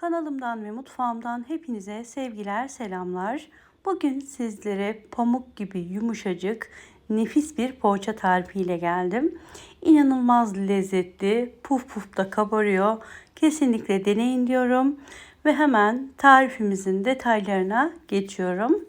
Kanalımdan ve mutfağımdan hepinize sevgiler, selamlar. Bugün sizlere pamuk gibi yumuşacık, nefis bir poğaça tarifiyle geldim. İnanılmaz lezzetli, puf puf da kabarıyor. Kesinlikle deneyin diyorum. Ve hemen tarifimizin detaylarına geçiyorum.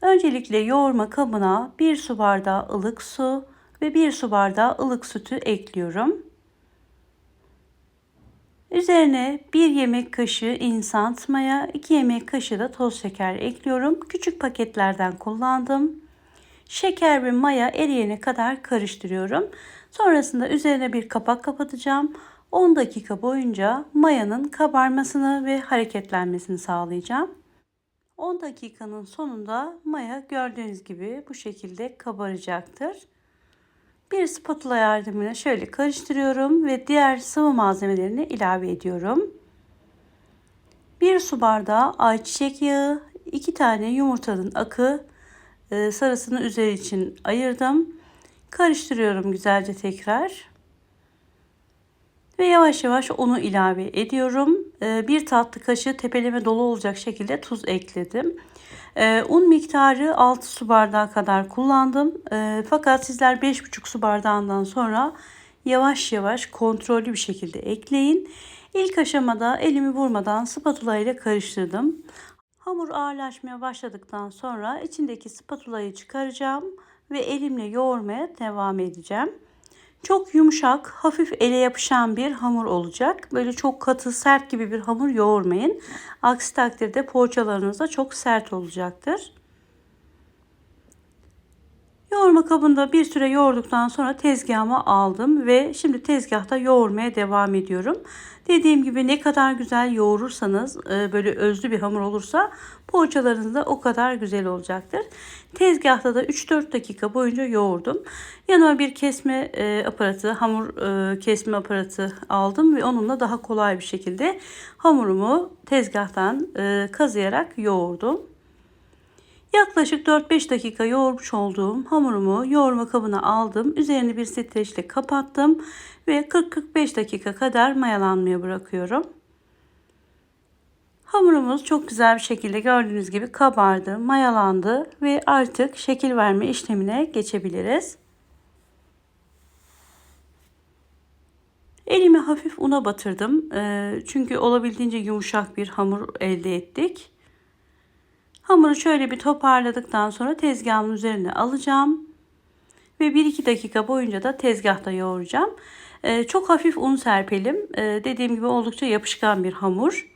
Öncelikle yoğurma kabına 1 su bardağı ılık su ve 1 su bardağı ılık sütü ekliyorum. Üzerine 1 yemek kaşığı instant maya, 2 yemek kaşığı da toz şeker ekliyorum. Küçük paketlerden kullandım. Şeker ve maya eriyene kadar karıştırıyorum. Sonrasında üzerine bir kapak kapatacağım. 10 dakika boyunca mayanın kabarmasını ve hareketlenmesini sağlayacağım. 10 dakikanın sonunda maya gördüğünüz gibi bu şekilde kabaracaktır. Bir spatula yardımıyla şöyle karıştırıyorum ve diğer sıvı malzemelerini ilave ediyorum. 1 su bardağı ayçiçek yağı, 2 tane yumurtanın akı, e, sarısını üzeri için ayırdım. Karıştırıyorum güzelce tekrar. Ve yavaş yavaş onu ilave ediyorum. E, bir tatlı kaşığı tepeleme dolu olacak şekilde tuz ekledim. E, un miktarı 6 su bardağı kadar kullandım. E, fakat sizler 5,5 su bardağından sonra yavaş yavaş kontrollü bir şekilde ekleyin. İlk aşamada elimi vurmadan spatula ile karıştırdım. Hamur ağırlaşmaya başladıktan sonra içindeki spatulayı çıkaracağım ve elimle yoğurmaya devam edeceğim. Çok yumuşak, hafif ele yapışan bir hamur olacak. Böyle çok katı, sert gibi bir hamur yoğurmayın. Aksi takdirde poğaçalarınız da çok sert olacaktır. Yoğurma kabında bir süre yoğurduktan sonra tezgahıma aldım ve şimdi tezgahta yoğurmaya devam ediyorum. Dediğim gibi ne kadar güzel yoğurursanız e, böyle özlü bir hamur olursa poğaçalarınız da o kadar güzel olacaktır. Tezgahta da 3-4 dakika boyunca yoğurdum. Yanıma bir kesme e, aparatı, hamur e, kesme aparatı aldım ve onunla daha kolay bir şekilde hamurumu tezgahtan kazıyarak yoğurdum. Yaklaşık 4-5 dakika yoğurmuş olduğum hamurumu yoğurma kabına aldım. Üzerini bir streçle kapattım ve 40-45 dakika kadar mayalanmaya bırakıyorum. Hamurumuz çok güzel bir şekilde gördüğünüz gibi kabardı, mayalandı ve artık şekil verme işlemine geçebiliriz. Elimi hafif una batırdım. Çünkü olabildiğince yumuşak bir hamur elde ettik. Hamuru şöyle bir toparladıktan sonra tezgahımın üzerine alacağım. Ve 1-2 dakika boyunca da tezgahta yoğuracağım. Ee, çok hafif un serpelim. Ee, dediğim gibi oldukça yapışkan bir hamur.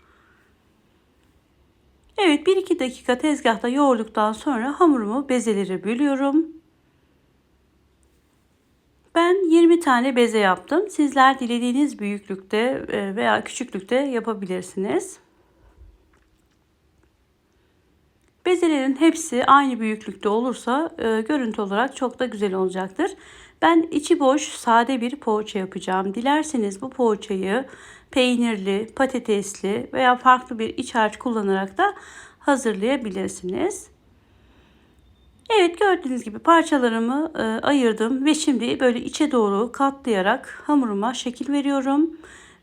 Evet 1-2 dakika tezgahta yoğurduktan sonra hamurumu bezelere bölüyorum. Ben 20 tane beze yaptım. Sizler dilediğiniz büyüklükte e, veya küçüklükte yapabilirsiniz. Bezelerin hepsi aynı büyüklükte olursa e, görüntü olarak çok da güzel olacaktır. Ben içi boş sade bir poğaça yapacağım. Dilerseniz bu poğaçayı peynirli, patatesli veya farklı bir iç harç kullanarak da hazırlayabilirsiniz. Evet gördüğünüz gibi parçalarımı e, ayırdım ve şimdi böyle içe doğru katlayarak hamuruma şekil veriyorum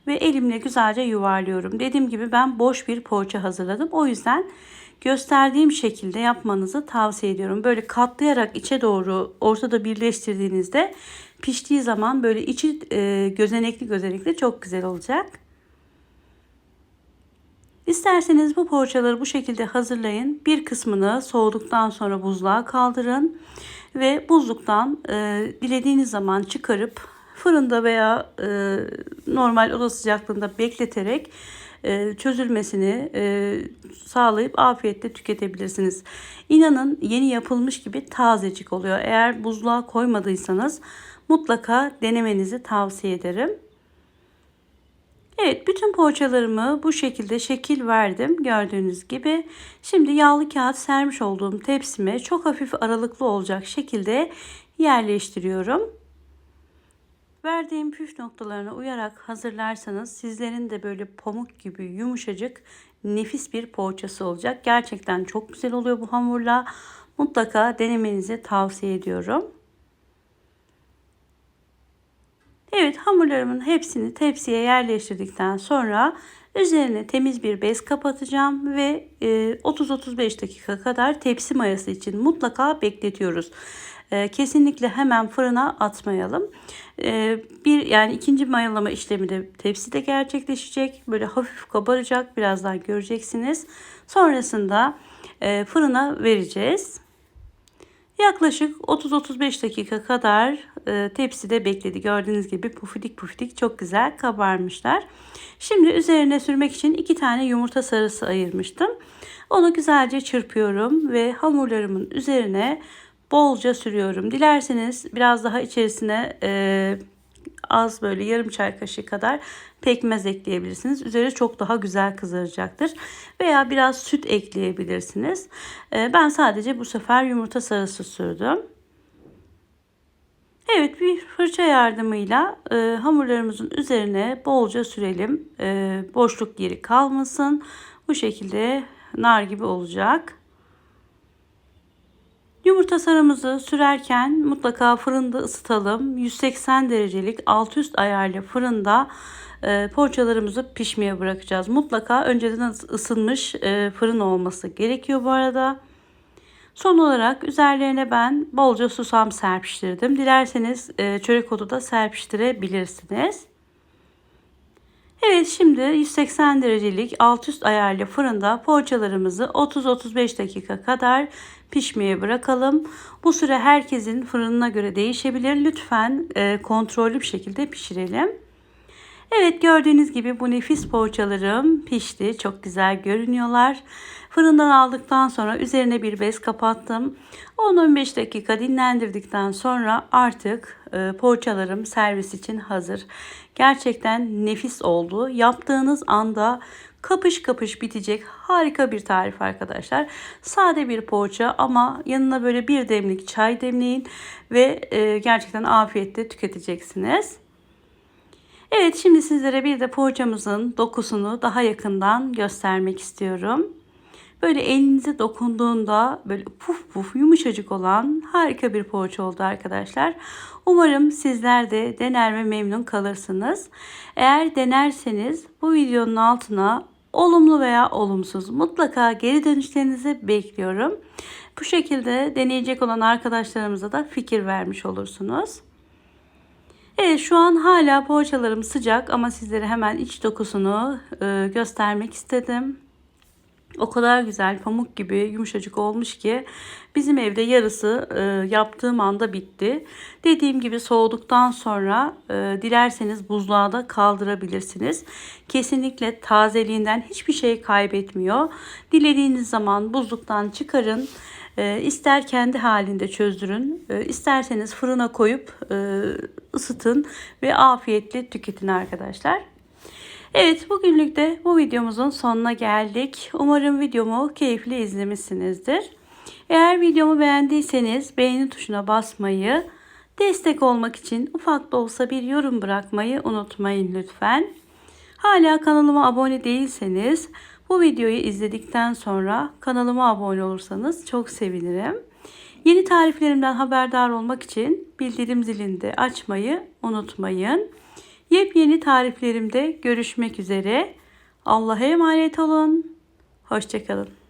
ve elimle güzelce yuvarlıyorum. Dediğim gibi ben boş bir poğaça hazırladım. O yüzden gösterdiğim şekilde yapmanızı tavsiye ediyorum. Böyle katlayarak içe doğru ortada birleştirdiğinizde piştiği zaman böyle içi e, gözenekli gözenekli çok güzel olacak. İsterseniz bu poğaçaları bu şekilde hazırlayın. Bir kısmını soğuduktan sonra buzluğa kaldırın ve buzluktan e, dilediğiniz zaman çıkarıp fırında veya e, normal oda sıcaklığında bekleterek çözülmesini e, sağlayıp afiyetle tüketebilirsiniz. İnanın yeni yapılmış gibi tazecik oluyor. Eğer buzluğa koymadıysanız mutlaka denemenizi tavsiye ederim. Evet bütün poğaçalarımı bu şekilde şekil verdim gördüğünüz gibi. Şimdi yağlı kağıt sermiş olduğum tepsime çok hafif aralıklı olacak şekilde yerleştiriyorum. Verdiğim püf noktalarına uyarak hazırlarsanız sizlerin de böyle pamuk gibi yumuşacık nefis bir poğaçası olacak. Gerçekten çok güzel oluyor bu hamurla. Mutlaka denemenizi tavsiye ediyorum. Hamurlarımın hepsini tepsiye yerleştirdikten sonra üzerine temiz bir bez kapatacağım ve 30-35 dakika kadar tepsi mayası için mutlaka bekletiyoruz. E, kesinlikle hemen fırına atmayalım. E, bir yani ikinci mayalama işlemi de tepside gerçekleşecek. Böyle hafif kabaracak. Birazdan göreceksiniz. Sonrasında e, fırına vereceğiz. Yaklaşık 30-35 dakika kadar e, tepside bekledi. Gördüğünüz gibi pufidik pufidik çok güzel kabarmışlar. Şimdi üzerine sürmek için iki tane yumurta sarısı ayırmıştım. Onu güzelce çırpıyorum ve hamurlarımın üzerine bolca sürüyorum. Dilerseniz biraz daha içerisine e, az böyle yarım çay kaşığı kadar pekmez ekleyebilirsiniz. Üzeri çok daha güzel kızaracaktır. Veya biraz süt ekleyebilirsiniz. E, ben sadece bu sefer yumurta sarısı sürdüm. Evet bir fırça yardımıyla e, hamurlarımızın üzerine bolca sürelim. E, boşluk yeri kalmasın. Bu şekilde nar gibi olacak. Yumurta sarımızı sürerken mutlaka fırında ısıtalım. 180 derecelik alt üst ayarlı fırında e, poğaçalarımızı pişmeye bırakacağız. Mutlaka önceden ısınmış e, fırın olması gerekiyor bu arada. Son olarak üzerlerine ben bolca susam serpiştirdim. Dilerseniz e, çörek otu da serpiştirebilirsiniz. Evet şimdi 180 derecelik alt üst ayarlı fırında poğaçalarımızı 30-35 dakika kadar pişmeye bırakalım. Bu süre herkesin fırınına göre değişebilir. Lütfen e, kontrollü bir şekilde pişirelim. Evet gördüğünüz gibi bu nefis poğaçalarım pişti. Çok güzel görünüyorlar. Fırından aldıktan sonra üzerine bir bez kapattım. 10-15 dakika dinlendirdikten sonra artık e, poğaçalarım servis için hazır. Gerçekten nefis oldu. Yaptığınız anda kapış kapış bitecek harika bir tarif arkadaşlar. Sade bir poğaça ama yanına böyle bir demlik çay demleyin ve e, gerçekten afiyetle tüketeceksiniz. Evet şimdi sizlere bir de poğaçamızın dokusunu daha yakından göstermek istiyorum. Böyle elinize dokunduğunda böyle puf puf yumuşacık olan harika bir poğaça oldu arkadaşlar. Umarım sizler de dener ve memnun kalırsınız. Eğer denerseniz bu videonun altına olumlu veya olumsuz mutlaka geri dönüşlerinizi bekliyorum. Bu şekilde deneyecek olan arkadaşlarımıza da fikir vermiş olursunuz. Evet şu an hala poğaçalarım sıcak ama sizlere hemen iç dokusunu e, göstermek istedim. O kadar güzel pamuk gibi yumuşacık olmuş ki bizim evde yarısı e, yaptığım anda bitti. Dediğim gibi soğuduktan sonra e, dilerseniz buzluğa da kaldırabilirsiniz. Kesinlikle tazeliğinden hiçbir şey kaybetmiyor. Dilediğiniz zaman buzluktan çıkarın. E, ister kendi halinde çözdürün, e, isterseniz fırına koyup e, ısıtın ve afiyetle tüketin arkadaşlar. Evet bugünlük de bu videomuzun sonuna geldik. Umarım videomu keyifli izlemişsinizdir. Eğer videomu beğendiyseniz beğeni tuşuna basmayı, destek olmak için ufak da olsa bir yorum bırakmayı unutmayın lütfen. Hala kanalıma abone değilseniz bu videoyu izledikten sonra kanalıma abone olursanız çok sevinirim. Yeni tariflerimden haberdar olmak için bildirim zilini de açmayı unutmayın. Yepyeni tariflerimde görüşmek üzere. Allah'a emanet olun. Hoşçakalın.